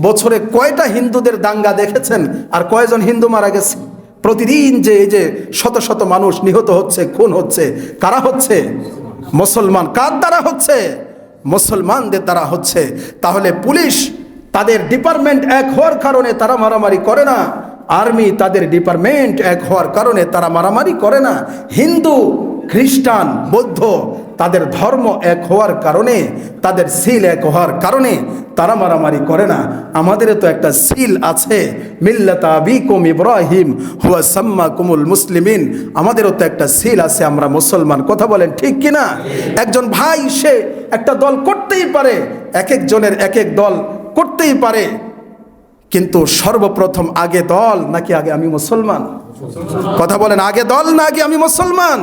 বছরে কয়টা হিন্দুদের দাঙ্গা দেখেছেন? আর কয়জন হিন্দু মারা গেছে? প্রতিদিন যে এই যে শত শত মানুষ নিহত হচ্ছে, খুন হচ্ছে, কারা হচ্ছে? মুসলমান। কার দ্বারা হচ্ছে? মুসলমানদের দ্বারা হচ্ছে। তাহলে পুলিশ তাদের ডিপার্টমেন্ট এক হওয়ার কারণে তারা মারামারি করে না। আর্মি তাদের ডিপার্টমেন্ট এক হওয়ার কারণে তারা মারামারি করে না। হিন্দু, খ্রিস্টান, বৌদ্ধ তাদের ধর্ম এক হওয়ার কারণে, তাদের সিল এক হওয়ার কারণে তারা মারামারি করে না। আমাদের তো একটা সিল আছে। মিল্লাতা বিকুম ইব্রাহিম, হুয়া সাম্মা কুমুল মুসলিমিন। আমাদেরও তো একটা সিল আছে, আমরা মুসলমান। কথা বলেন ঠিক কিনা? একজন ভাই, সে একটা দল করতেই পারে এক একজনের এক এক দল করতেই পারে। কিন্তু সর্বপ্রথম আগে দল নাকি আগে আমি মুসলমান? কথা বলেন, আগে দল না আগে আমি মুসলমান?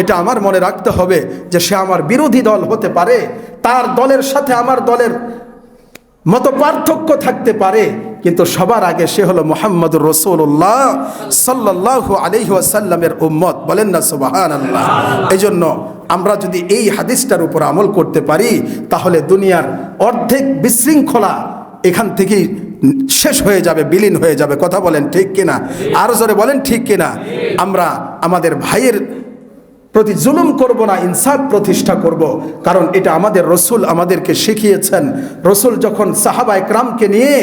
এটা আমার মনে রাখতে হবে যে সে আমার বিরোধী দল হতে পারে, তার দলের সাথে আমার দলের মতো পার্থক্য থাকতে পারে, কিন্তু সবার আগে সে হলো মোহাম্মদ রসুল্লাহ সাল্লাহ আলহি আসাল্লামের উম্মত। বলেন না সুবাহান আল্লাহ এই জন্য আমরা যদি এই হাদিসটার উপর আমল করতে পারি, তাহলে দুনিয়ার অর্ধেক বিশৃঙ্খলা এখান থেকেই শেষ হয়ে যাবে, বিলীন হয়ে যাবে। কথা বলেন ঠিক কিনা? আরও জোরে বলেন ঠিক কিনা? আমরা আমাদের ভাইয়ের প্রতি জুলুম করব না, ইনসাফ প্রতিষ্ঠা করব। কারণ এটা আমাদের রসুল আমাদেরকে শিখিয়েছেন। রসুল যখন সাহাবা একরামকে নিয়ে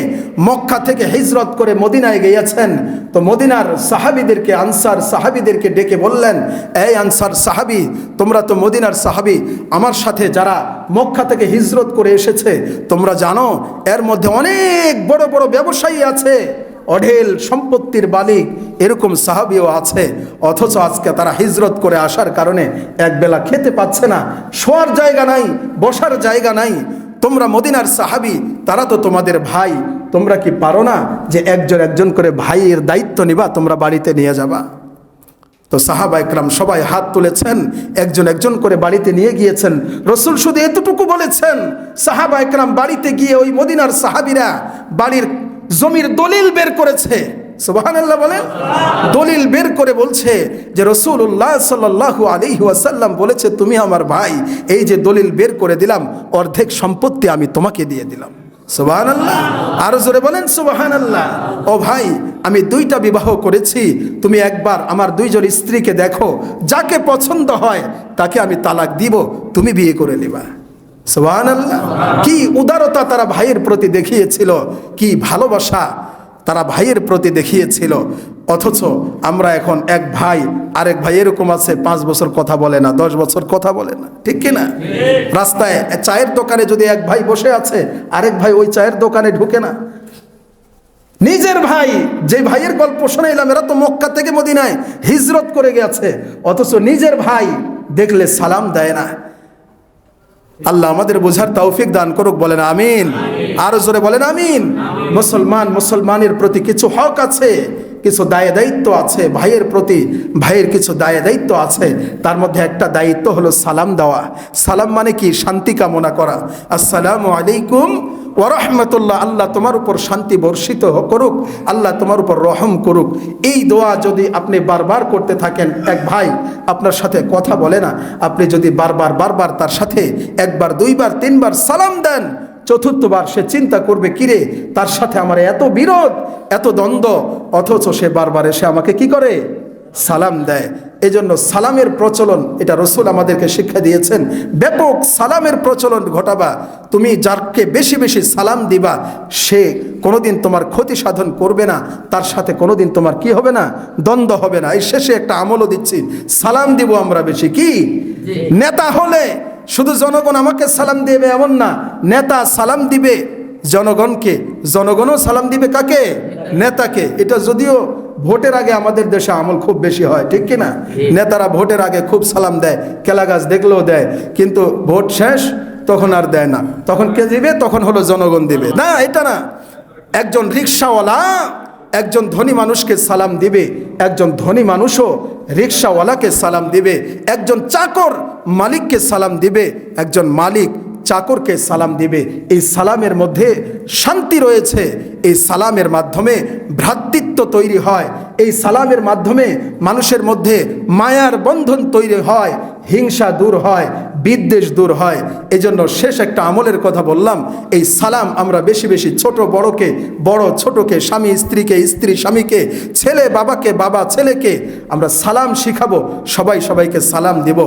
মক্কা থেকে হিজরত করে মদিনায় গিয়েছেন, তো মদিনার সাহাবিদেরকে, আনসার সাহাবিদেরকে ডেকে বললেন, এই আনসার সাহাবি, তোমরা তো মদিনার সাহাবি। আমার সাথে যারা মক্কা থেকে হিজরত করে এসেছে, তোমরা জানো, এর মধ্যে অনেক বড় বড় ব্যবসায়ী আছে। অঢেল সম্পত্তির মালিক এরকম সাহাবিও আছে, অথচ আজকে তারা হিজরত করে আসার কারণে একবেলা খেতে পাচ্ছে না, শোয়ার জায়গা নাই, বসার জায়গা নাই। তোমরা মদিনার সাহাবি, তারা তো তোমাদের ভাই, তোমরা কি পারো না যে একজন একজন করে ভাইয়ের দায়িত্ব নিবা, তোমরা বাড়িতে নিয়ে যাবা? তো সাহাবা একরাম সবাই হাত তুলেছেন, একজন একজন করে বাড়িতে নিয়ে গিয়েছেন। রসুল শুধু এতটুকু বলেছেন, সাহাবা একরাম বাড়িতে গিয়ে ওই মদিনার সাহাবিরা বাড়ির জমির দলিল বের করেছে। সুবহানাল্লাহ বলেন দলিল বের করে বলছে যে রসুল্লাহ সাল্লাল্লাহু আলাইহি ওয়াসাল্লাম বলেছে, তুমি আমার ভাই। এই যে দলিল বের করে দিলাম, অর্ধেক সম্পত্তি আমি তোমাকে দিয়ে দিলাম। সুবাহান আল্লাহ আরও জোরে বলেন সুবাহান আল্লাহ ও ভাই, আমি দুইটা বিবাহ করেছি। তুমি একবার আমার দুইজন স্ত্রীকে দেখো, যাকে পছন্দ হয় তাকে আমি তালাক দিব, তুমি বিয়ে করে নিবা। সুবাহান আল্লাহ কি উদারতা তারা ভাইয়ের প্রতি দেখিয়েছিল, কি ভালোবাসা। তারা ভাইয়ের প্রতি দেখিয়েছিল। অথচ আমরা এখন এক ভাই, আরেক ভাই এরকম আছে, পাঁচ বছর কথা বলে না, দশ বছর কথা বলে না। ঠিক কিনা রাস্তায় চায়ের দোকানে যদি এক ভাই বসে আছে, আরেক ভাই ওই চায়ের দোকানে ঢুকে না। নিজের ভাই, যে ভাইয়ের গল্প শোনাইলাম, এরা তো মক্কা থেকে মদিনায় হিজরত করে গেছে। অথচ নিজের ভাই দেখলে সালাম দেয় না। আল্লাহ আমাদের বোঝার তৌফিক দান করুক, বলেন আমিন। আরও জোরে বলেন আমিন। মুসলমান, মুসলমানের প্রতি কিছু হক আছে। কিছু দায় দায়িত্ব আছে, ভাইয়ের প্রতি ভাইয়ের কিছু দায় দায়িত্ব আছে, তার মধ্যে একটা দায়িত্ব হলো সালাম দেওয়া। সালাম মানে কি? শান্তি কামনা করা। আসসালামু আলাইকুম ওরহমতুল্লাহ আল্লাহ তোমার উপর শান্তি বর্ষিত করুক, আল্লাহ তোমার উপর রহম করুক। এই দোয়া যদি আপনি বারবার করতে থাকেন, এক ভাই আপনার সাথে কথা বলে না। আপনি যদি বারবার বারবার তার সাথে একবার, দুইবার, তিনবার সালাম দেন চতুর্থবার সে চিন্তা করবে কিরে তার সাথে আমার এত বিরোধ এত দ্বন্দ্ব অথচ সে বারবার এসে আমাকে কি করে? সালাম দেয়। এজন্য সালামের প্রচলন এটা রসুল আমাদেরকে শিক্ষা দিয়েছেন ব্যাপক সালামের প্রচলন ঘটাবা। তুমি যারকে বেশি বেশি সালাম দিবা সে কোনোদিন তোমার ক্ষতি সাধন করবে না তার সাথে কোনোদিন তোমার কি হবে না? দ্বন্দ্ব হবে না। এই শেষে একটা আমলও দিচ্ছি সালাম দিব আমরা বেশি কি? নেতা হলে শুধু জনগণ আমাকে সালাম দেবে এমন না নেতা সালাম দিবে জনগণকে। জনগণও সালাম দিবে কাকে? নেতাকে। এটা যদিও ভোটের আগে আমাদের দেশে আমল খুব বেশি হয় ঠিক কি না নেতারা ভোটের আগে খুব সালাম দেয় কেলা গাছ দেখলেও দেয় কিন্তু ভোট শেষ তখন আর দেয় না। তখন কে দিবে? তখন হলো জনগণ দিবে। না এটা না। একজন রিক্সাওয়ালা একজন ধনী মানুষকে সালাম দিবে একজন ধনী মানুষও রিক্সাওয়ালাকে সালাম দিবে, একজন চাকর মালিককে সালাম দিবে, একজন মালিক চাকরকে সালাম দিবে। এই সালামের মধ্যে শান্তি রয়েছে, এই সালামের মাধ্যমে ভ্রাতৃত্ব তৈরি হয়, এই সালামের মাধ্যমে মানুষের মধ্যে মায়ার বন্ধন তৈরি হয়, হিংসা দূর হয় বিদ্বেষ দূর হয়। এই জন্য শেষ একটা আমলের কথা বললাম। এই সালাম আমরা বেশি বেশি ছোট বড়কে, বড় ছোটকে, স্বামী স্ত্রীকে, স্ত্রী স্বামীকে, ছেলে বাবাকে, বাবা ছেলেকে আমরা সালাম শিখাবো। সবাই সবাইকে সালাম দিব।